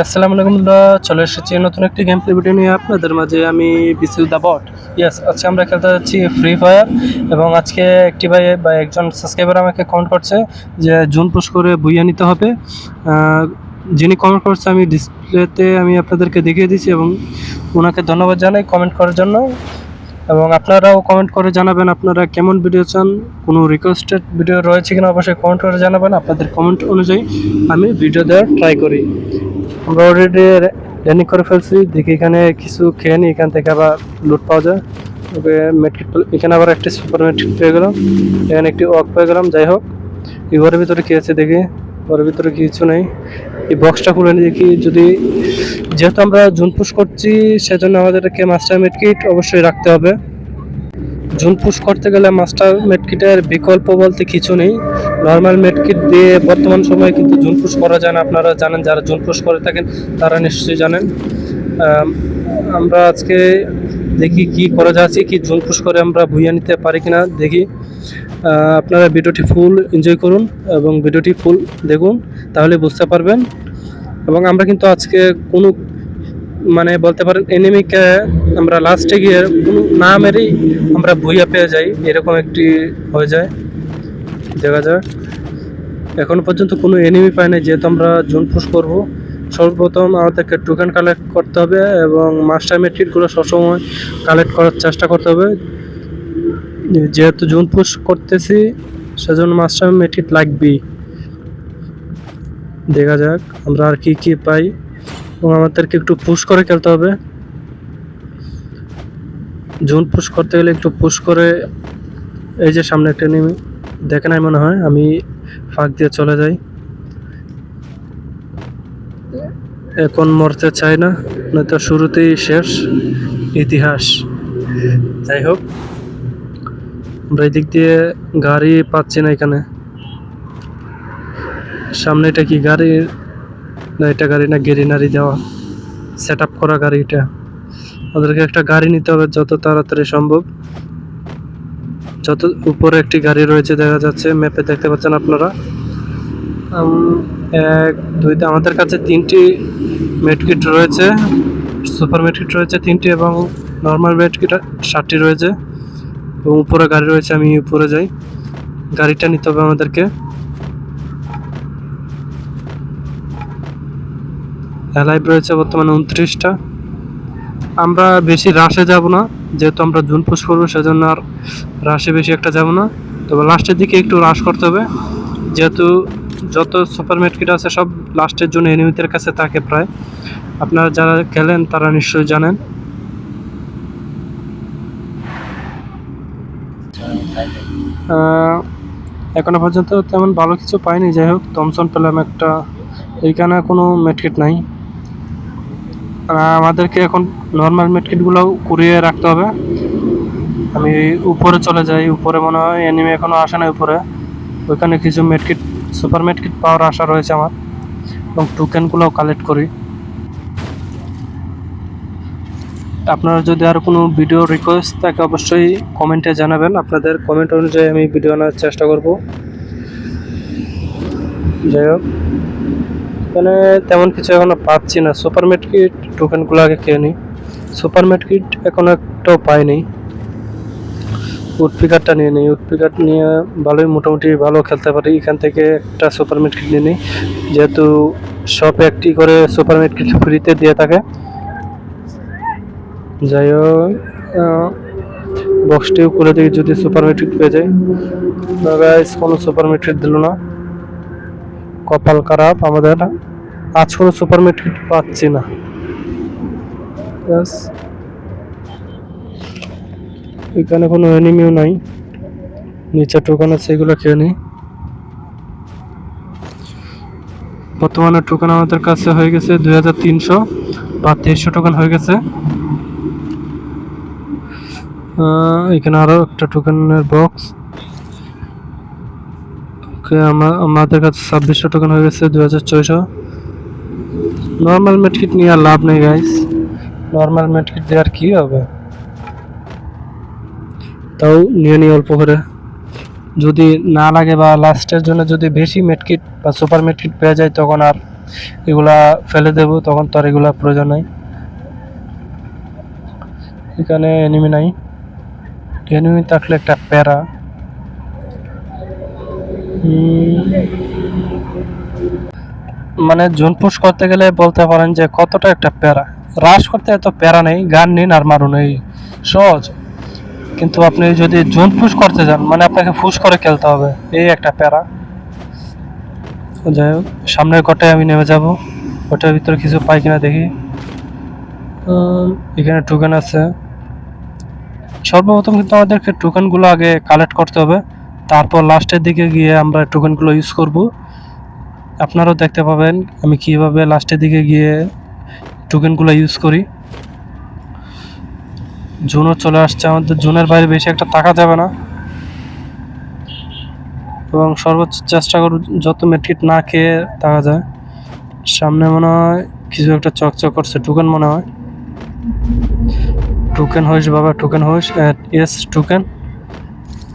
আসসালামু আলাইকুম চলে এসেছি নতুন একটি গেম প্লে ভিডিও নিয়ে আপনাদের মাঝে। আমি বিসি দ্য বট। ইয়েস আজকে আমরা খেলতে যাচ্ছি ফ্রি ফায়ার এবং আজকে একটি ভাই, বা একজন সাবস্ক্রাইবার আমাকে কমেন্ট করছে যে, জুন পুশ করে বইয়া নিতে হবে। যিনি কমেন্ট করছে, আমি ডিসপ্লেতে আমি আপনাদেরকে দেখিয়ে দিচ্ছি এবং ওনাকে ধন্যবাদ জানাই কমেন্ট করার জন্য। এবং আপনারাও কমেন্ট করে জানাবেন আপনারা কেমন ভিডিও চান, কোনো রিকোয়েস্টেড ভিডিও রয়েছে কিনা অবশ্যই কমেন্ট করে জানাবেন। আপনাদের কমেন্ট অনুযায়ী আমি ভিডিও দেওয়ার ট্রাই করি। আমরা অলরেডি রানিং করে ফেলছি। দেখি এখানে কিছু খেয়ে নিই, এখান থেকে আবার লুট পাওয়া যায়। তবে মেট্রিক এখানে আবার একটি সুপার মেট্রিক পেয়ে গেলাম। এখানে একটি ওয়াক পেয়ে গেলাম, যাই হোক। এই ঘরের ভিতরে কী আছে দেখি? ঘরের ভিতরে কিছু নেই। এই বক্সটা খুলে নিয়ে দেখি যদি যেহেতু আমরা জুন পুশ করছি, সেজন্য আমাদেরকে মাস্টার মেটকিট অবশ্যই রাখতে হবে। জুন পুশ করতে গেলে মাস্টার মেটকিটের বিকল্প বলতে কিছু নেই। নর্মাল মেটকিট দিয়ে বর্তমান সময়ে কিন্তু জুন পুশ করা যায় না। আপনারা জানেন, যারা জুন পুশ করে থাকেন, তারা নিশ্চয়ই জানেন। আমরা আজকে দেখি কি করা যাচ্ছে কি জুন পুশ করে আমরা ভুইয়া নিতে পারি কিনা দেখি। আপনারা ভিডিওটি ফুল এনজয় করুন এবং ভিডিওটি ফুল দেখুন, তাহলে বুঝতে পারবেন। এবং আমরা কিন্তু আজকে কোনো মানে বলতে পারেন এনিমিকে আমরা লাস্টে গিয়ে না মেরেই আমরা ভুইয়া পেয়ে যাই, এরকম একটি হয়ে যায়। দেখা যাক। এখন পর্যন্ত কোনো এনিমি পাই না যেহেতু আমরা জোন পুশ করব। সর্বপ্রথম আমাদেরকে টোকেন কালেক্ট করতে হবে এবং মাস্টার মেট্রিকগুলো সবসময় কালেক্ট করার চেষ্টা করতে হবে। যেহেতু জোন পুশ করতেছি, সেজন্য মাস্টার মেট্রিক লাগবেই। দেখা যাক আমরা আর কি কি পাই। এবং আমাদেরকে একটু পুশ করে খেলতে হবে। জোন পুশ করতে গেলে একটু পুশ করে এই যে সামনে একটা নেমে দেখে নাই মনে হয়, আমি ফাঁক দিয়ে চলে যাই। এখন মরতে চাই না, নয়তো শুরুতেই শেষ, ইতিহাস। যাই হোক, আমরা দিক দিয়ে গাড়ি পাচ্ছি না এখানে। সামনে এটা কি গাড়ি না এটা গাড়ি, না গেরিনারি দেওয়া সেট আপ করা গাড়ি এটা। ওদেরকে একটা গাড়ি নিতে হবে যত তাড়াতাড়ি সম্ভব। যত উপরে একটি গাড়ি রয়েছে দেখা যাচ্ছে ম্যাপে দেখতে পাচ্ছেন আপনারা। এক দুইটা আমাদের কাছে তিনটি মেডকিট রয়েছে সুপার মেডকিট রয়েছে তিনটি এবং নর্মাল মেডকিট ষাটটি রয়েছে। এবং উপরে গাড়ি রয়েছে, আমি উপরে যাই। গাড়িটা নিতে হবে আমাদেরকে। অ্যালাইভ রয়েছে বর্তমানে উনত্রিশটা। আমরা বেশি রাশে যাব না, যেহেতু আমরা জুন পুশ করব, সেজন্য আর রাশে বেশি একটা যাব না। তবে লাস্টের দিকে একটু রাশ করতে হবে। যেহেতু যত সুপার মার্কেট আছে, সব লাস্টের জন্য এনিমিদের কাছে থাকে প্রায়। আপনারা যারা খেলেন তারা নিশ্চয়ই জানেন। এখনও পর্যন্ত তেমন ভালো কিছু পাইনি। যাই হোক থমসন পেলাম একটা। এইখানে কোনো মেটকিট নাই। আমাদেরকে এখন নর্মাল মেটকিটগুলোও কুড়িয়ে রাখতে হবে। আমি উপরে চলে যাই, উপরে মনে হয় এনিমি এখনও আসে না উপরে। ওইখানে কিছু মেটকিট সুপার মেটকিট পাওয়ার আশা রয়েছে আমার। এবং টোকেনগুলোও কালেক্ট করি। আপনারা যদি আর কোনো ভিডিও রিকোয়েস্ট থাকে, অবশ্যই কমেন্টে জানাবেন। আপনাদের কমেন্ট অনুযায়ী আমি ভিডিও আনার চেষ্টা করব। যাই হোক। এখানে তেমন কিছু এখনও পাচ্ছি না। সুপার মেটকিট টোকেনগুলো আগে খেয়ে নিই। সুপার মেটকিট এখনও একটাও পাইনি উড পিকারটা নিয়ে নিই। উড পিকার নিয়ে ভালোই মোটামুটি ভালো খেলতে পারি। এখান থেকে একটা সুপার মেটকিট নিয়ে নিই। যেহেতু শপে একটি করে সুপার মেটকিট ফ্রিতে দিয়ে থাকে। যাই হোক বক্সটিও খুলে দেখি যদি সুপার মেট্রিক পেয়ে যাই গাইস কোনো সুপার মেট্রিক দিল না। কপাল খারাপ আমাদের। আজ কোনো সুপার মেট্রিক পাচ্ছি না। Yes. এখানে কোনো এনিমিও নাই। নিচে টোকান আছে, এগুলো খেয়ে নিই বর্তমানে টোকেন আমাদের কাছে হয়ে গেছে দুই হাজার তিনশো, বা তেইশশো টোকেন হয়ে গেছে। এখানে আরও একটা টোকেনের বক্স ওকে আমাদের কাছে ছাব্বিশশো টোকেন হয়ে গেছে দুই হাজার ছয়শো। নর্মাল মেটকিট নিয়ে আর লাভ নেই গাইস নর্মাল মেটকিট দিয়ে আর কি হবে? তাও নিয়ে নিই অল্প করে। যদি না লাগে বা লাস্টের জন্য যদি বেশি মেটকিট বা সুপার মেটকিট পেয়ে যায়, তখন আর এগুলা ফেলে দেব, তখন তো আর এগুলা প্রয়োজন নাই। এখানে এনিমি নাই। এনিমি থাকলে একটা প্যারা। মানে জোন পুশ করতে গেলে বলতে পারেন যে কতটা একটা প্যারা? রাশ করতে এত প্যারা নেই, গান নিন আর মারুন এই সহজ। কিন্তু আপনি যদি জোন পুশ করতে যান মানে আপনাকে ফুস করে খেলতে হবে, এই একটা প্যারা। যাই হোক, সামনের কটায় আমি নেমে যাব। ওটার ভিতরে কিছু পাই কিনা দেখি। এখানে টোকেন আছে। সর্বপ্রথম কিন্তু আমাদেরকে টোকেনগুলো আগে কালেক্ট করতে হবে। তারপর লাস্টের দিকে গিয়ে আমরা টোকেনগুলো ইউজ করব। আপনারাও দেখতে পাবেন আমি কীভাবে লাস্টের দিকে গিয়ে টোকেনগুলো ইউজ করি। জুনও চলে আসছে, আমাদের জুনের বাইরে বেশি একটা টাকা যাবে না। এবং সর্বোচ্চ চেষ্টা করব যত মেট্রিক না খেয়ে থাকা যায়। সামনে মনে হয় কিছু একটা চকচক করছে টোকেন মনে হয়। টোকেন হইস বাবা টোকেন হইস এস টোকেন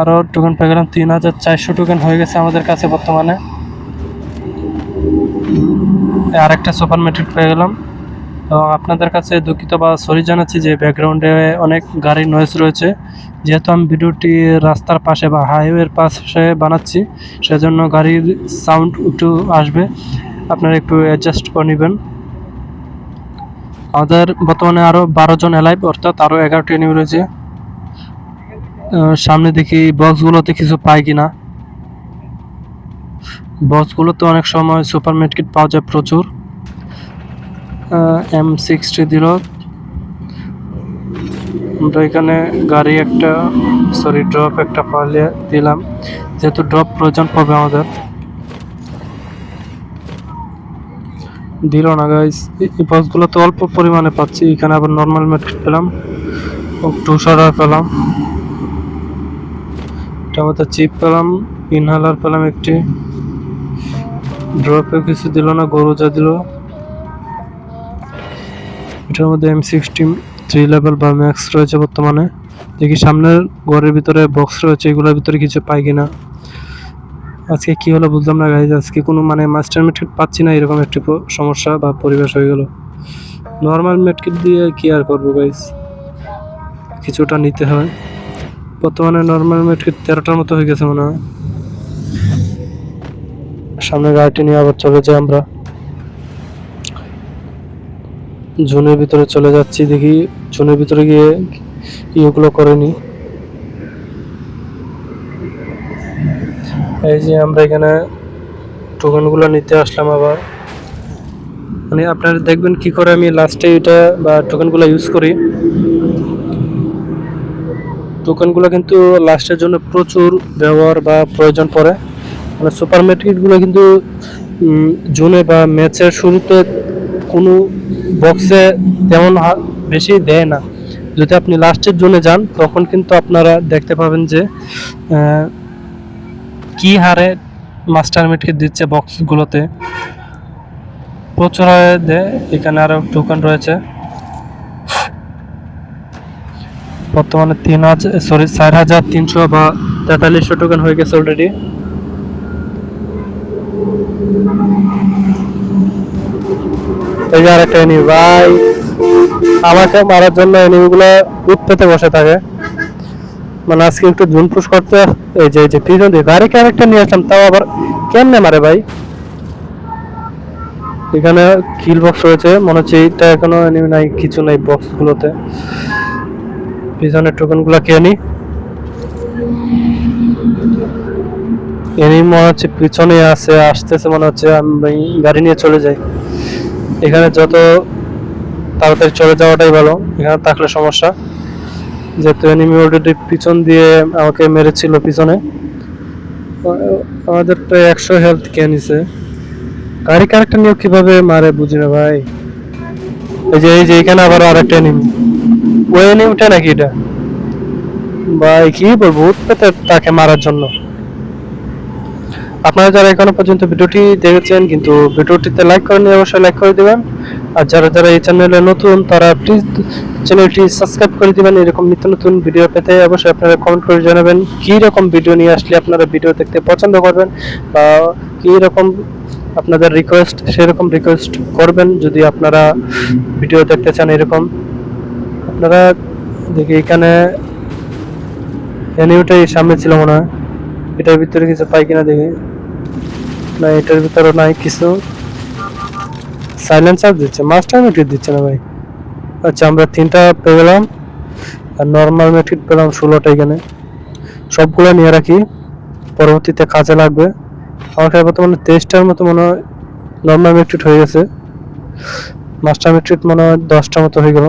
আরও টোকেন পেয়ে গেলাম, তিন হাজার চারশো টোকেন হয়ে গেছে আমাদের কাছে বর্তমানে। আর একটা সুপার মেট্রিক পেয়ে গেলাম। এবং আপনাদের কাছে দুঃখিত বা সরি জানাচ্ছি যে ব্যাকগ্রাউন্ডে অনেক গাড়ির নয়েজ রয়েছে। যেহেতু আমি ভিডিওটি রাস্তার পাশে বা হাইওয়ের পাশে বানাচ্ছি, সেজন্য গাড়ির সাউন্ড একটু আসবে। আপনারা একটু অ্যাডজাস্ট করে নেবেন। আমাদের বর্তমানে আরও বারো জন এলাইভ অর্থাৎ আরও এগারোটি এনিমি রয়েছে। সামনে দেখি বক্সগুলোতে কিছু পাই কি কিনা। বক্সগুলোতে অনেক সময় সুপার মেটকিট পাওয়া যায় প্রচুর। এম সিক্সটি দিল। আমরা এখানে গাড়ি একটা সরি ড্রপ একটা পালিয়ে দিলাম। যেহেতু ড্রপ প্রয়োজন পড়বে আমাদের। দিল না গাইস এই বক্সগুলো তো অল্প পরিমাণে পাচ্ছি। এখানে আবার নর্মাল মেট্রিক পেলাম। টুসারার পেলাম। এটার মধ্যে চিপ পেলাম। ইনহেলার পেলাম একটি। ড্রপে কিছু দিল না, গরু যা দিল। এটার মধ্যে এম সিক্সটি থ্রি লেভেল বা ম্যাক্স রয়েছে বর্তমানে। দেখি সামনের ঘরের ভিতরে বক্স রয়েছে, এগুলোর ভিতরে কিছু পাই কিনা। আজকে কি হলো বুঝলাম না গাইজ আজকে কোনো মানে মাস্টার মেটকিট পাচ্ছি না, এরকম একটি সমস্যা বা পরিবেশ হয়ে গেল। নর্মাল মেটকিট দিয়ে কি আর করব গাইজ কিছুটা নিতে হয়। বর্তমানে নর্মাল মেটকিট তেরোটার মতো হয়ে গেছে মনে হয়। সামনে গাড়িটি নিয়ে আবার চলে যাই আমরা। জোনের ভিতরে চলে যাচ্ছি, দেখি জোনের ভিতরে গিয়ে ইয়েগুলো করেনি এই যে আমরা এখানে টোকেনগুলো নিতে আসলাম আবার। মানে আপনারা দেখবেন কি করে আমি লাস্টে এটা বা টোকেনগুলো ইউজ করি। টোকেনগুলো কিন্তু লাস্টের জন্য প্রচুর ব্যবহার বা প্রয়োজন পড়ে। মানে সুপার মার্কেটগুলো কিন্তু জুনে বা ম্যাচের শুরুতে কোনো বক্সে তেমন বেশি দেয় না। যদি আপনি লাস্টের জোনে যান, তখন কিন্তু আপনারা দেখতে পাবেন যে কি হারে মাস্টার মিটকে দিচ্ছে বক্সগুলোতে প্রচুর হারে দেয়, এখানে আরও টোকেন রয়েছে। বর্তমানে তিন হাজার সরি চার হাজার তিনশো বা তেতাল্লিশশো টোকেন হয়ে গেছে অলরেডি এই যে আরেকটা এনিমি, ভাই। আমাকে মারার জন্য বসে থাকে। মানে আজকে একটু করতে, এই যে এই যে পিছন দিয়ে গাড়ি ক্যারেক্টার নিয়ে আসলাম, তাও আবার কেমনে মারে ভাই? এখানে কিল বক্স রয়েছে, মনে হচ্ছে এইটা এখনও এনিমি নাই, কিছু নাই বক্স গুলোতে পিছনের টোকেনগুলা খেয়ে নি। এনিমি মনে হচ্ছে পিছনে আছে, আসতেছে মনে হচ্ছে, আমি গাড়ি নিয়ে চলে যাই। এখানে যত তাড়াতাড়ি চলে যাওয়াটাই ভালো, এখানে থাকলে সমস্যা। যেহেতু এনিমি অলরেডি পিছন দিয়ে আমাকে মেরেছিল পিছনে। আমাদের তো একশো হেলথ কে নিছে। গাড়ি ক্যারেক্টার নিয়েও কীভাবে মারে বুঝি না ভাই। এই যে এই যে, এখানে আবার আরেকটা এনিমি ওই এনিমিটা নাকি এটা? ভাই, কি বলব উঠতে তাকে মারার জন্য। আপনারা যারা এখনও পর্যন্ত ভিডিওটি দেখেছেন কিন্তু ভিডিওটিতে লাইক করেনি অবশ্যই লাইক করে দিবেন। আর যারা যারা এই চ্যানেলে নতুন, তারা প্লিজ চ্যানেলটি সাবস্ক্রাইব করে দিবেন। এরকম নিত্য নতুন ভিডিও পেতে অবশ্যই আপনারা কমেন্ট করে জানাবেন কী রকম ভিডিও নিয়ে আসলে আপনারা ভিডিও দেখতে পছন্দ করবেন বা কী রকম আপনাদের রিকোয়েস্ট সেরকম রিকোয়েস্ট করবেন যদি আপনারা ভিডিও দেখতে চান এরকম। আপনারা দেখি এখানে এনিউটাই সামনে ছিল মনে হয়। এটার ভিতরে কিছু পাই কিনা দেখি। না এটার ভিতরে নাই কিছু। সাইলেন্সার দিচ্ছে মাস্টার মেট্রিক দিচ্ছে না ভাই। আচ্ছা আমরা তিনটা পেয়ে গেলাম। আর নর্মাল মেট্রিক পেলাম ষোলোটা এখানে। সবগুলো নিয়ে রাখি। পরবর্তীতে কাজে লাগবে। আমার বর্তমানে তেইশটার মতো মনে হয় নর্মাল মেট্রিক হয়ে গেছে। মাস্টার মেট্রিক মনে হয় দশটার মতো হয়ে গেল।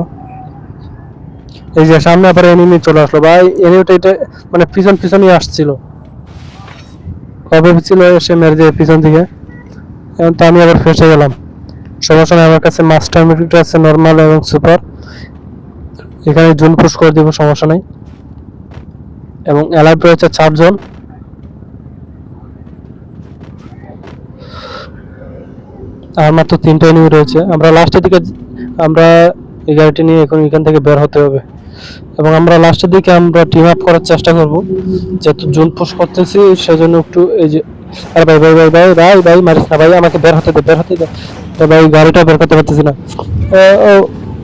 এই যে সামনে আবার এনিমি চলে আসলো। ভাই এনিমিটা এটা মানে পিছন পিছনই আসছিল। কবে ছিল এসে মেরে দিয়ে পিছন দিকে। এখন তো আমি আবার ফেসে গেলাম। সমস্যা নেই আমার কাছে মাস্টার মেট্রিকটা আছে নর্মাল এবং সুপার এখানে জুন পুশ করে দিব, সমস্যা নেই। এবং অ্যালাইভ রয়েছে চারজন। আর মাত্র তিনটা এনিমি রয়েছে। আমরা লাস্টের দিকে আমরা এই গাড়িটি নিয়ে এখন এখান থেকে বের হতে হবে। এবং আমরা লাস্টের দিকে আমরা টিম আপ করার চেষ্টা করব। যেহেতু জুন পুশ করতেছি, সেজন্য একটু এই যে, আরে ভাই ভাই ভাই ভাই ভাই ভাই, মারিস না ভাই, আমাকে বের হতে দে, বের হতে দে। তো ভাই, গাড়িটা বের করতে পারতেছি না। ও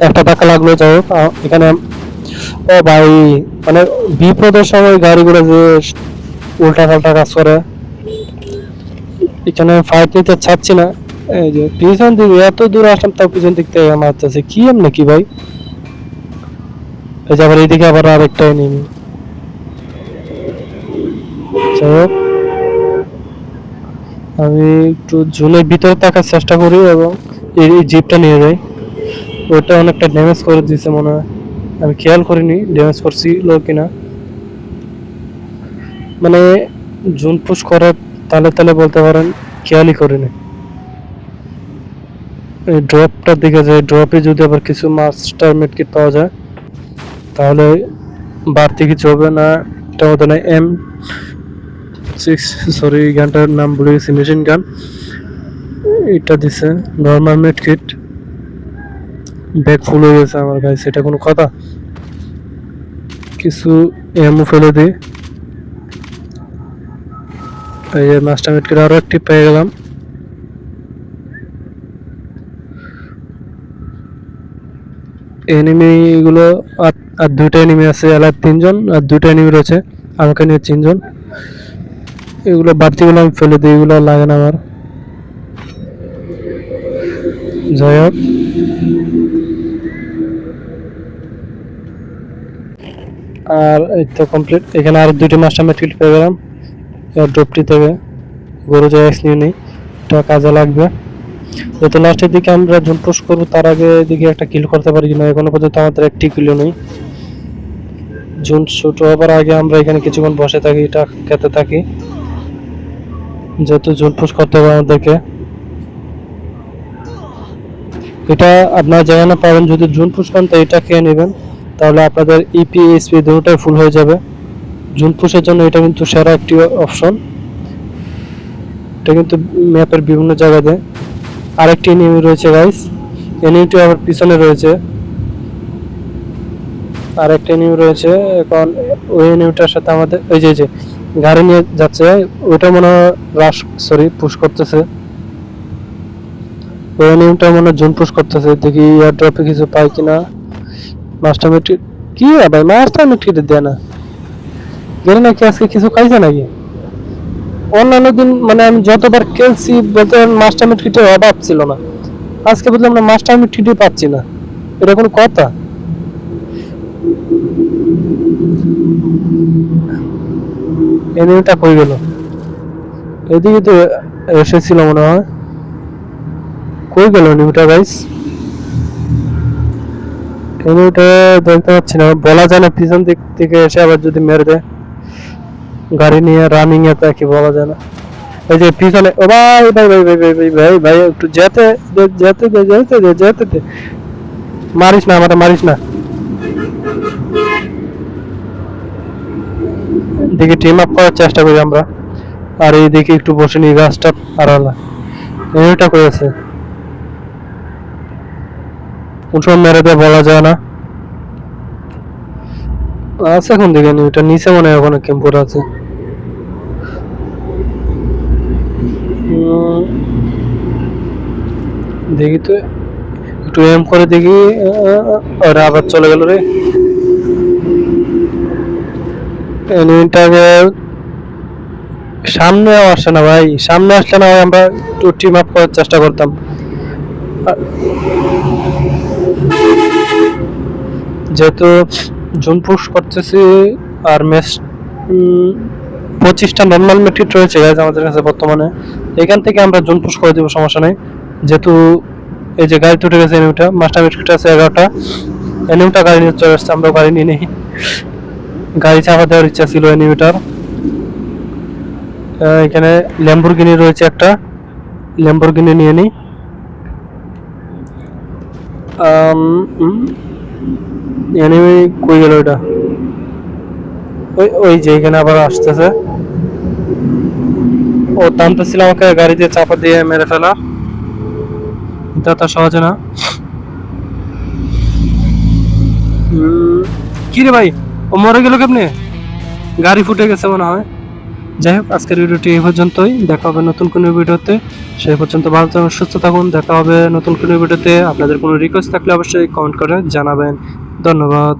একটা টাকা লাগল, যাই হোক এখানে, ও ভাই মানে বিপদের সময় গাড়িগুলো যে উল্টা পাল্টা কাজ করে, এখানে ফাইট নিতে চাচ্ছি না। এই যে পিছন দিকে, এত দূর আসলাম, তাও পিছন দিক থেকে মারতেছে কি এমনি কি ভাই? এই যে আবার এইদিকে আবার আরেকটা এনিমি যাই আমি একটু জুনের ভিতরে থাকার চেষ্টা করি এবং এই জিপটা নিয়ে যাই। ওটা অনেকটা ড্যামেজ করে দিয়েছে মনে হয়। আমি খেয়াল করিনি ড্যামেজ করছি লোক কিনা। মানে জুন পুশ করার তালে তালে বলতে পারেন, খেয়ালই করিনি। এই ড্রপটার দিকে যায় ড্রপে যদি আবার কিছু মাস্টার মেডকিট পাওয়া যায় তাহলে বাড়তি কিছু হবে না। এটা মতো না এম সিক্স, সরি, গানটার নাম ভুলে গেছি মেশিন গান এটা দিছে normal med kit bag full হয়ে গেছে আমার গায়ে সেটা কোনো কথা? কিছু এমও ফেলে দিই এই যে মাস্টার কিট আরও একটি পেয়ে গেলাম। এনিমি গুলো আর আর দুটো এনিমি আছে এলার তিনজন, আর দুটো এনিমি রয়েছে, আমাকে নিয়ে তিনজন। এগুলো বাড়তিগুলো আমি ফেলে দিই, এগুলো লাগে না আমার। যাই হোক। আর এই তো কমপ্লিট এখানে আর দুইটি মাস্টার মেট্রিক পেয়ে গেলাম। এর ড্রপটি থেকে। গরু জায়গা নিয়ে নেই, এটা কাজে লাগবে। যেহেতু লাস্টের দিকে আমরা জুন পুশ করব, তার আগে এদিকে একটা কিল করতে পারি কিনা, এখনও পর্যন্ত আমাদের একটি কিলো নেই। জুন শুট হবার আগে আমরা এখানে কিছুক্ষণ বসে থাকি এটা খেতে থাকি। যেহেতু জুন পুশ করতে হবে আমাদেরকে। এটা আপনারা যেখানে পাবেন, যদি জুন পুশ পান তো এটা খেয়ে নেবেন। তাহলে আপনাদের E ইপি এসপি দুটোটাই ফুল হয়ে যাবে। জুন পুশের জন্য এটা কিন্তু সেরা একটি অপশন এটা কিন্তু ম্যাপের বিভিন্ন জায়গাতে। আরেকটি এনিমি রয়েছে গাইস এনিমিটি আবার পিছনে রয়েছে। আরেকটা এনিমি রয়েছে, এখন ওই এনিমিটার সাথে আমাদের ওই যে যে, গাড়ি নিয়ে যাচ্ছে, ওইটা মনে হয় রাশ সরি পুশ করতেছে। ওই এনিমিটা মনে হয় জুন পুশ করতেছে, দেখি এয়ার ড্রপে কিছু পাই কিনা। মাস্টার মেট্রিক কি ভাই মাস্টার মেট্রিক দেয় না। গেলে নাকি আজকে কিছু খাইছে নাকি? অন্যান্য দিন মানে আমি যতবার খেলছি, বলতে মাস্টার মিটকিটের অভাব ছিল না। আজকে বলতে আমরা মাস্টার মিটকিটই পাচ্ছি না। এটা কোনো কথা? এনিমিটা কই গেল? এদিকে তো এসেছিল মনে হয়। কই গেল এনিমিটা গাইস এনিমিটা দেখতে পাচ্ছি না। বলা যায় না, পিছন দিক থেকে এসে আবার যদি মেরে দেয়। গাড়ি নিয়ে রানিং এ তা কি বলা যায় না। এই যে পিছনে, ও ভাই ভাই ভাই ভাই ভাই ভাই ভাই একটু যেতে যেতে যেতে যেতে মারিস না আমার মারিস না। দেখি টিম আপ করার চেষ্টা করি আমরা। আর এই দেখি একটু বসে নি গাছটা আর আলা এটা করেছে সময় মেরে দেয় বলা যায় না। আছে এখন দেখে নি ওটা নিচে মনে হয় ওখানে ক্যাম্পুর আছে। দেখি তো, একটু এম করে দেখি ওরা আবার চলে গেল রে। এনিমিটাকে সামনেও না ভাই, সামনে আসলে না আমরা একটু টিম আপ করার চেষ্টা করতাম। যেহেতু জুন পুশ করতেছি, আর ম্যাচ পঁচিশটা নর্মাল মেট্রিক রয়েছে আমাদের কাছে বর্তমানে। এখান থেকে আমরা জুন পুশ করে দেবো, সমস্যা নেই। যেহেতু এই যে গাড়ি উঠে গেছে এনিমিটা মাস্টার মেট্রিকটা আছে এগারোটা। এনিমিটা গাড়ি নিয়ে চলে আসছে আমরা গাড়ি নিয়ে নেই। গাড়ি চাপা দেওয়ার ইচ্ছা ছিল এনিমিটার এখানে ল্যাম্বরগিনি রয়েছে একটা। ল্যাম্বরগিনি নিয়ে নিই। এনিমি কই গেল এটা? ওই ওই যে এখানে আবার আসতেছে। ও টানতেছিল আমাকে গাড়ি দিয়ে চাপা দিয়ে মেরে ফেলা। এটা তো সহজে না। কি রে ভাই? ও মরে গেল কেমনে? গাড়ি ফুটে গেছে মনে হয়। যাই হোক, আজকের ভিডিওটি এই পর্যন্তই। দেখা হবে নতুন কোনো ভিডিওতে। সেই পর্যন্ত ভালো থাকুন, সুস্থ থাকুন। দেখা হবে নতুন কোনো ভিডিওতে। আপনাদের কোনো রিকোয়েস্ট থাকলে অবশ্যই কমেন্ট করে জানাবেন। ধন্যবাদ।